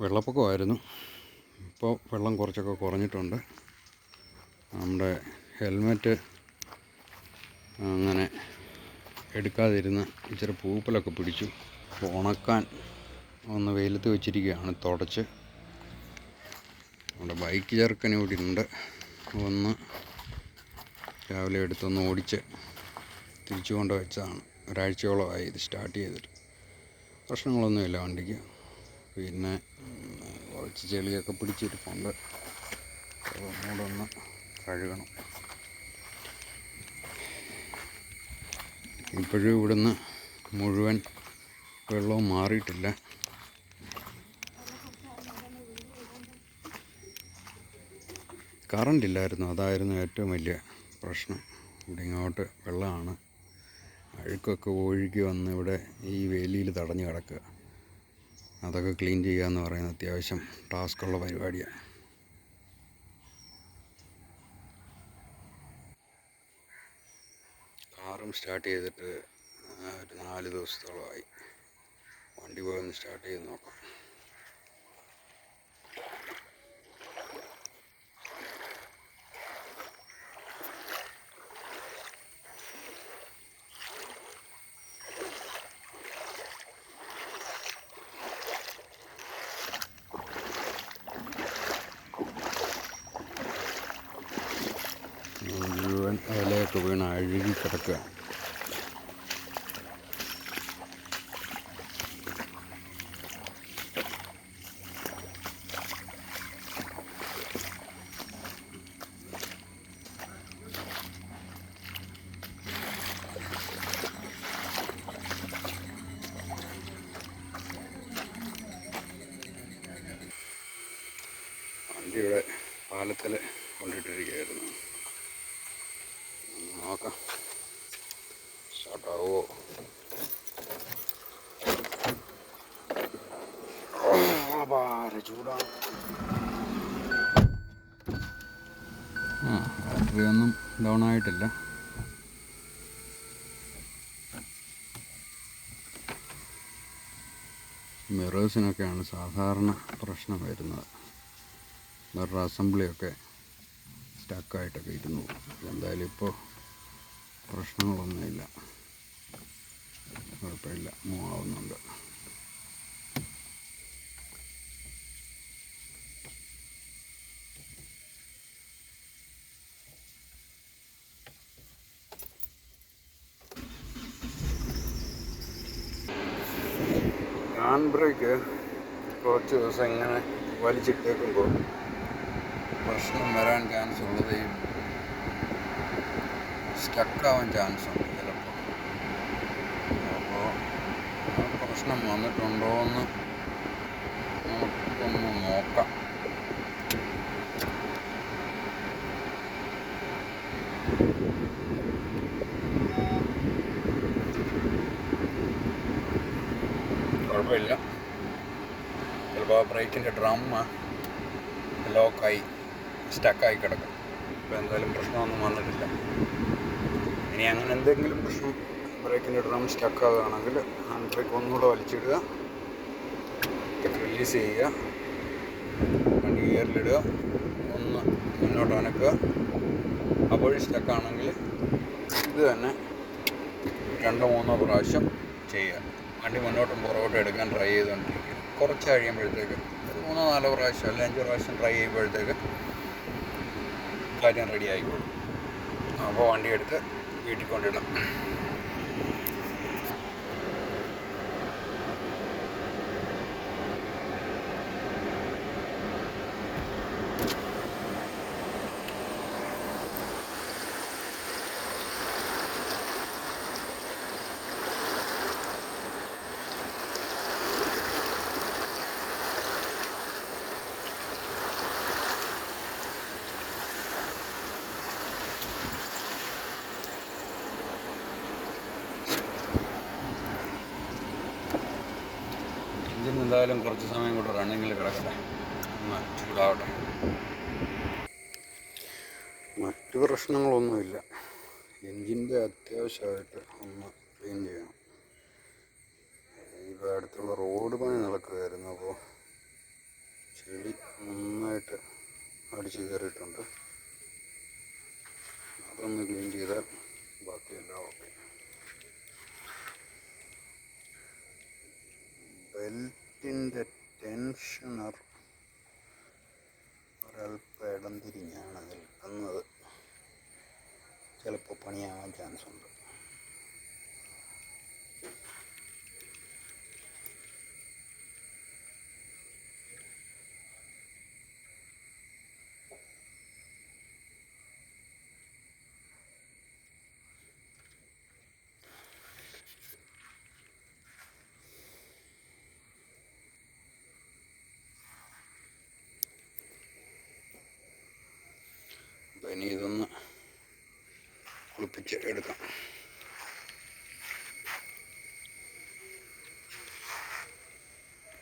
വെള്ളപ്പൊക്കമായിരുന്നു. ഇപ്പോൾ വെള്ളം കുറച്ചൊക്കെ കുറഞ്ഞിട്ടുണ്ട്. നമ്മുടെ ഹെൽമെറ്റ് അങ്ങനെ എടുക്കാതിരുന്ന് ഇച്ചിരി പൂപ്പലൊക്കെ പിടിച്ചു ഉണക്കാൻ ഒന്ന് വെയിലത്ത് വെച്ചിരിക്കുകയാണ്. തുടച്ച് നമ്മുടെ ബൈക്ക് ചെറുക്കൻ ഇവിടെ ഉണ്ട്. ഒന്ന് രാവിലെ എടുത്തൊന്ന് ഓടിച്ച് തിരിച്ചു കൊണ്ട് വെച്ചതാണ്. ഒരാഴ്ചയോളമായി ഇത് സ്റ്റാർട്ട് ചെയ്തിട്ട്. പ്രശ്നങ്ങളൊന്നുമില്ല വണ്ടിക്ക്. പിന്നെ കുറച്ച് ചെളിയൊക്കെ പിടിച്ചിരിപ്പുണ്ട്. ഒന്നുകൂടെ ഒന്ന് കഴുകണം. ഇപ്പോഴും ഇവിടുന്ന് മുഴുവൻ വെള്ളവും മാറിയിട്ടില്ല. കറണ്ട് ഇല്ലായിരുന്നു അതായിരുന്നു ഏറ്റവും വലിയ പ്രശ്നം. ഇവിടെ ഇങ്ങോട്ട് വെള്ളമാണ്. അഴുക്കൊക്കെ ഒഴുകി വന്ന് ഇവിടെ ഈ വേലിയിൽ തടഞ്ഞു കിടക്കുക. അതൊക്കെ ക്ലീൻ ചെയ്യുക എന്ന് പറയുന്നത് അത്യാവശ്യം ടാസ്ക്കുള്ള പരിപാടിയാണ്. കാറും സ്റ്റാർട്ട് ചെയ്തിട്ട് ഒരു നാല് ദിവസത്തോളമായി. വണ്ടി പോയി ഒന്ന് സ്റ്റാർട്ട് ചെയ്ത് നോക്കാം മുഴുവൻ ഇലയൊക്കെ വീണ് അഴുകി കിടക്കുക. പാലത്തിൽ കൊണ്ടിട്ടിരിക്കുകയായിരുന്നു. നോക്കാം. സ്റ്റാർട്ടാവോ ചൂടാണ് ആ ബാറ്ററി ഒന്നും ഡൗൺ ആയിട്ടില്ല. മിറേഴ്സിനൊക്കെയാണ് സാധാരണ പ്രശ്നം വരുന്നത്. മിറർ അസംബ്ലിയൊക്കെ സ്റ്റക്കായിട്ടൊക്കെ ഇരുന്നു. എന്തായാലും ഇപ്പോൾ പ്രശ്നങ്ങളൊന്നുമില്ല. കുഴപ്പമില്ല. മൂവ് ആവുന്നുണ്ട് ഹാൻഡ് ബ്രേക്ക് കുറച്ച് ദിവസം ഇങ്ങനെ വലിച്ചിട്ടേക്കുമ്പോൾ പ്രശ്നം വരാൻ ചാൻസ് ഉള്ളത് ഈ സ്റ്റക്കാവാൻ ചാൻസ് ഉണ്ട് ചിലപ്പോൾ. അപ്പോൾ ആ പ്രശ്നം വന്നിട്ടുണ്ടോ എന്ന് നമുക്കൊന്ന് നോക്കാം. കുഴപ്പമില്ല. ചിലപ്പോൾ ബ്രേക്കിന്റെ ഡ്രം ലോക്കായി സ്റ്റക്കായി കിടക്കും. ഇപ്പോൾ എന്തായാലും പ്രശ്നമൊന്നും വന്നിട്ടില്ല. ഇനി അങ്ങനെ എന്തെങ്കിലും പ്രശ്നം ബ്രേക്കിന്റെ ഡ്രം സ്റ്റക്കാകുകയാണെങ്കിൽ ഹാൻഡ് ബ്രേക്ക് ഒന്നുകൂടെ വലിച്ചിടുക. റിലീസ് ചെയ്യുക. വണ്ടി ഗിയറിലിടുക. ഒന്ന് മുന്നോട്ട് അനക്കുക അപ്പോൾ സ്റ്റക്കാണെങ്കിൽ ഇത് തന്നെ രണ്ടോ മൂന്നോ പ്രാവശ്യം ചെയ്യുക. വണ്ടി മുന്നോട്ടും പുറകോട്ടും എടുക്കാൻ ട്രൈ ചെയ്തുകൊണ്ടിരിക്കുക. കുറച്ച് കഴിയുമ്പോഴത്തേക്ക് ഒരു മൂന്നോ നാലോ പ്രാവശ്യം അല്ലെങ്കിൽ അഞ്ച് പ്രാവശ്യം ട്രൈ ചെയ്യുമ്പോഴത്തേക്ക് കാര്യം റെഡി ആയിക്കോളും. അപ്പോൾ വണ്ടി എടുത്ത് వీటికి എന്തായാലും കുറച്ച് സമയം കൂടെ റണ്ണിങ്ങിൽ കിടക്കട്ടെ. ഒന്ന് ചൂടാവട്ടെ. മറ്റു പ്രശ്നങ്ങളൊന്നുമില്ല. എഞ്ചിന്റെ അത്യാവശ്യമായിട്ട് ഒന്ന് ക്ലീൻ ചെയ്യണം. ഇപ്പോൾ അടുത്തുള്ള റോഡ് പണി നടക്കുകയായിരുന്നു. അപ്പോൾ ചെളി നന്നായിട്ട് അടിച്ചു കയറിയിട്ടുണ്ട്. അതൊന്ന് ക്ലീൻ ചെയ്താൽ ബാക്കിയെല്ലാം ഓക്കെ ബെൽറ്റിന്റെ ടെൻഷനർ ഒരൽപ്പം ഇടം തിരിഞ്ഞാണ് നിൽക്കുന്നത് ചിലപ്പോൾ പണിയാവാൻ ചാൻസ് ഉണ്ട് അപ്പം ഇനി ഇതൊന്ന് കുളിപ്പിച്ച് എടുക്കാം.